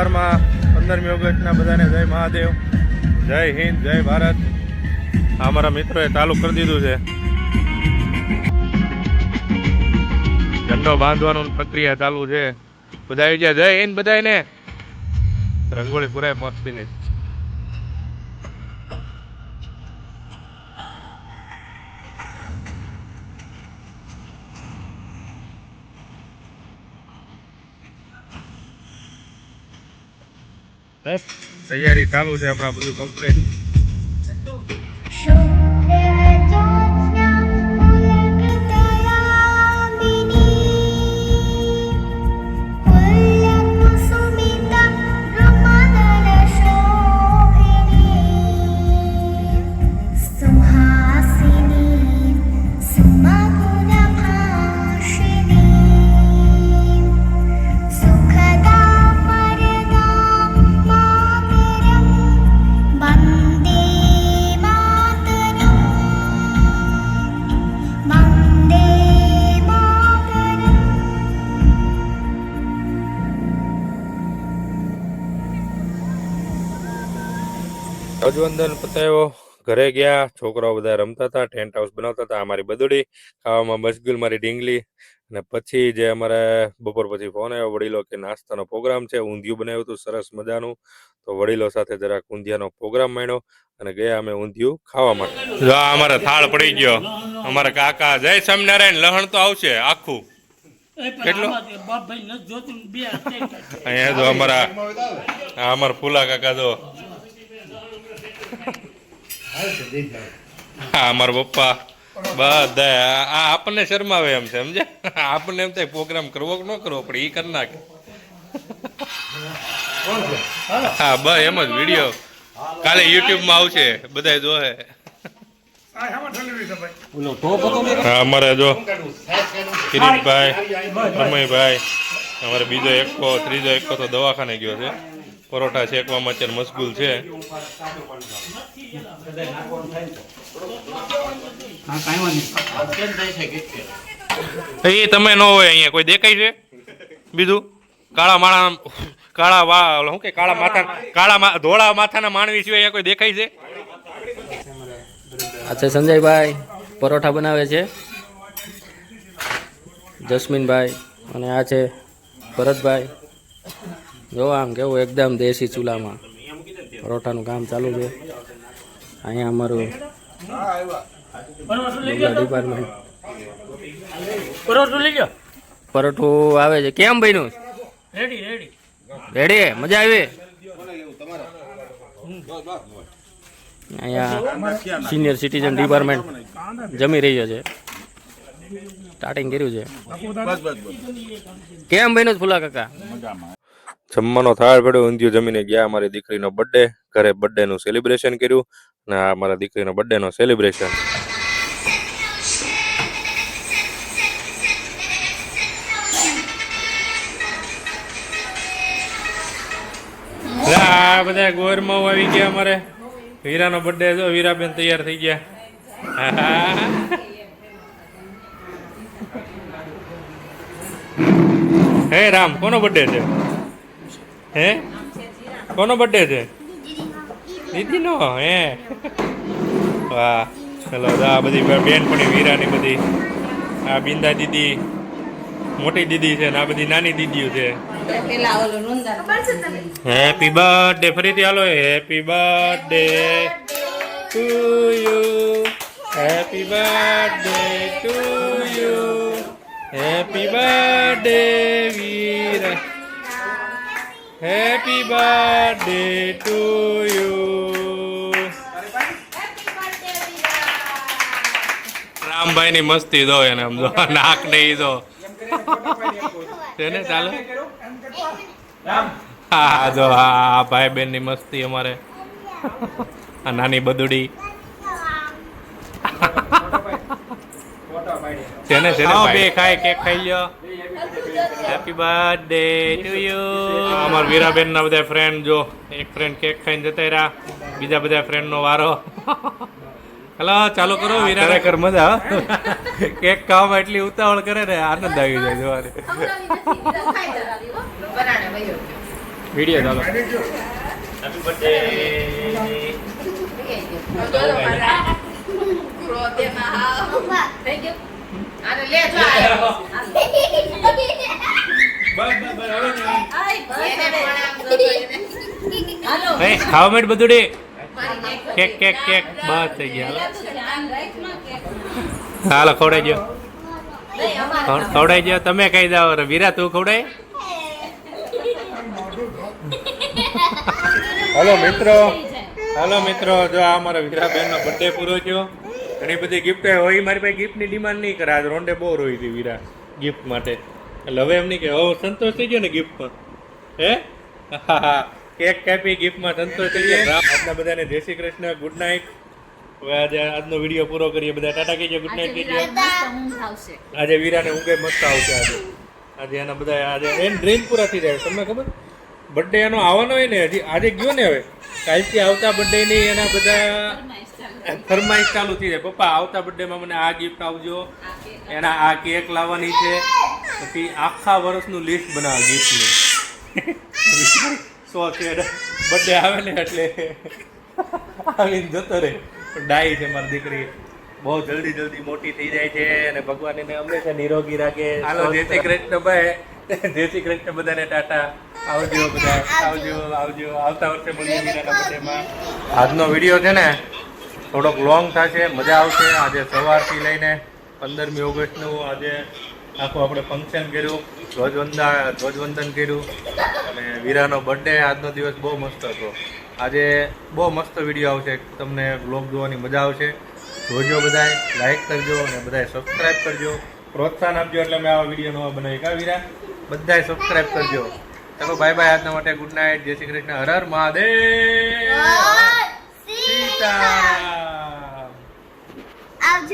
સવારમાં પંદરમી ઓગસ્ટના બધાને જય મહાદેવ, જય હિન્દ, જય ભારત. આ અમારા મિત્રોએ ચાલુ કરી દીધું છે. ઝંડો બાંધવાનું પ્રક્રિયા ચાલુ છે. બધા આવી જાય, જય હિન્દ બધાને રંગોળી પુરાય મસ્તીની બસ તૈયારી ચાલુ છે આપણા બધું કમ્પ્લીટ ધ્વજવંદન પતાવ્યો ઘરે ગયા છોકરાઓ બધા રમતા હતા ટેન્ટ હાઉસ બનાવતા હતા અમારી બદોડી ખાવામાં મશગુલ મારી ઢીંગલી અને પછી જે અમારે બપોર પછી ફોન આવ્યો વડીલો કે નાસ્તાનો પ્રોગ્રામ છે ઊંધિયું બનાવ્યું હતું સરસ મજાનું. તો વડીલો સાથે જરાક ઊંધિયાનો પ્રોગ્રામ માંડ્યો અને ગયા અમે ઊંધિયું ખાવા માટે. જો અમારે થાળ પડી ગયો. અમારા કાકા જય સ્વામિનારાયણ લહણ તો આવશે આખું. કેટલું? અહીંયા જો અમારા અમારા ફૂલા કાકા જો હા, અમારા પપ્પા બધા આ આપણને શરમાવે એમ છે સમજે આપણને એમ થાય પ્રોગ્રામ કરવો કે ન કરવો, પણ એ કરી નાખે. હા, બસ એમ જ વીડિયો કાલે યુટ્યુબમાં આવશે બધા જોહે અમારે જો કિરીટભાઈ રમયભાઈ અમારે બીજો એકો ત્રીજો એકો તો દવાખાને ગયો છે. પરોઠા શેકવામાં અત્યારે મશગુલ છે. એ તમે ન હોય અહીંયા, કોઈ દેખાય છે? બીજું? કાળા માળા, કાળા વા શું કે, કાળા માથા, કાળા ધોળા માથાના માનવી સિવાય અહીંયા કોઈ દેખાય છે? આ છે સંજયભાઈ પરોઠા બનાવે છે. જસ્મીનભાઈ અને આ છે ભરતભાઈ. જો આમ કેવું એકદમ દેશી ચૂલામાં. પરોઠાનું કામ ચાલુ છે. અહીંયા અમારું ડિપાર્ટમેન્ટ પરોઠું લઈ લો પરોઠું આવે છે. કેમ બન્યું? રેડી રેડી રેડી મજા આવી? અહીંયા સિનિયર સિટીઝન ડિપાર્ટમેન્ટ જમી રહ્યો છે. સ્ટાર્ટિંગ કર્યું છે. કેમ ભાઈ છે ફૂલા કાકા? જમવાનો થાળ પડ્યો ઊંધિયું જમીને ગયા અમારી દીકરીનો બર્થડે ઘરે બર્થડે નું સેલિબ્રેશન કર્યું અને આ મારા દીકરીનો બર્થડે નો સેલિબ્રેશન આ બધા ગોરમાં આવી ગયા અમારે. વીરાનો બર્થડે જો વીરાબેન તૈયાર થઈ ગયા. હે રામ, કોનો બર્થડે છે? હે? કોનો બર્થડે છે? દીદીનો? હે? વાહ, ચલો આ બધી બેનપણી વીરાની બધી, આ બિંદા દીદી, મોટી દીદી છે ને આ બધી નાની દીદીઓ છે. હેપી બર્થડે ફરીથી હાલો happy birthday to you happy birthday to you happy birthday Veer happy birthday to you Rambhai ની મસ્તી દો એને આમ જો, નાક નહીં દો તેને ચાલો? હા, જો, હા ભાઈ બેનની મસ્તી અમારે. આ નાની બદુડી. છે ને છે બે ખાય કેક ખાઈ લ્યો. હેપી બર્થડે ટુ યુ અમાર વીરાબેન ના બધા ફ્રેન્ડ જો એક ફ્રેન્ડ કેક ખાઈને જતા રહ્યા બીજા બધા ફ્રેન્ડ નો વારો. હલો ચાલુ કરો વીરા ખરેખર મજા કેક ખાવામાં એટલી ઉતાવળ કરે ને આનંદ આવી જાય જોવાની. વીડિયો ચાલો. હેપી બર્થડે હે ખાવા માટે બધું. ડે કેક કેક કેક. બસ થઈ ગયા. હાલો ખવડાઈ ગયો ખવડાઈ ગયો તમે કહી દો વીરા તું ખવડાય? હલો મિત્રો. હલો મિત્રો. જો આ અમારા વીરાબેનનો બર્થડે પૂરો થયો. ઘણી બધી ગિફ્ટ હોય મારી પાસે ગિફ્ટની ડિમાન્ડ નહીં કરે. આજ રોંડે બહુ રોઈ હતી વીરા ગિફ્ટ માટે. એટલે હવે એમ નહીં કે હવે સંતોષ થઈ ગયો ને ગિફ્ટમાં હે? હા હા. કેક કાપી ગિફ્ટમાં સંતોષ થઈ ગયો. આજના બધાને જય શ્રી કૃષ્ણ. ગુડ નાઇટ હવે આજે આજનો વીડિયો પૂરો કરીએ. બધા ટાટા કહીજો ગુડ નાઇટ કહીજો. આજે વીરાને ઊંઘે મસ્ત આવશે આજે. આજે એના બધા આજે એન ડ્રીમ પૂરા થઈ જાય. તમને ખબર? બર્થડે એનો આવવાનો હોય ને હજી. આજે ગયો ને હવે? કાલથી આવતા બર્થડે ની એના બધા ફરમાઈશ ચાલુ થઈ જાય. પપ્પા આવતા birthday માં મને આ ગિફ્ટ આવજો એના આ કેક લાવવાની છે. પછી આખા વર્ષનું લિસ્ટ બનાવો ગિફ્ટનું સો છે. બર્થડે આવે ને એટલે આવીને જતો રહે. ડાઈ છે મારી દીકરી. બહુ જલ્દી જલ્દી મોટી થઈ જાય છે અને ભગવાન એને હંમેશા નિરોગી રાખે. હાલો જય શ્રી કૃષ્ણ ભાઈ જય શ્રી કૃષ્ણ બધાને ટાટા. આવજો બધા આવજો આવજો. આવતા વર્ષે મળીએ મીરાના બર્થડેમાં આજનો વીડિયો છે ને થોડોક લોંગ થશે, મજા આવશે. આજે સવારથી લઈને પંદરમી ઓગસ્ટનું આજે આખું આપણે ફંક્શન કર્યું, ધ્વજવંદા, ધ્વજવંદન કર્યું અને વીરાનો બર્થડે આજનો દિવસ બહુ મસ્ત હતો. આજે બહુ મસ્ત વીડિયો આવશે. તમને બ્લોગ જોવાની મજા આવશે. જોજો બધાય લાઈક કરજો અને બધાય સબસ્ક્રાઈબ કરજો. પ્રોત્સાહન આપજો એટલે મેં આવા વીડિયો નવા બનાવી કા વીરા? બધાય સબસ્ક્રાઈબ કરજો. ચાલો બાય બાય આજના માટે ગુડ નાઇટ જય શ્રી કૃષ્ણ. હર હર મહાદેવ! સીતારામ આવજો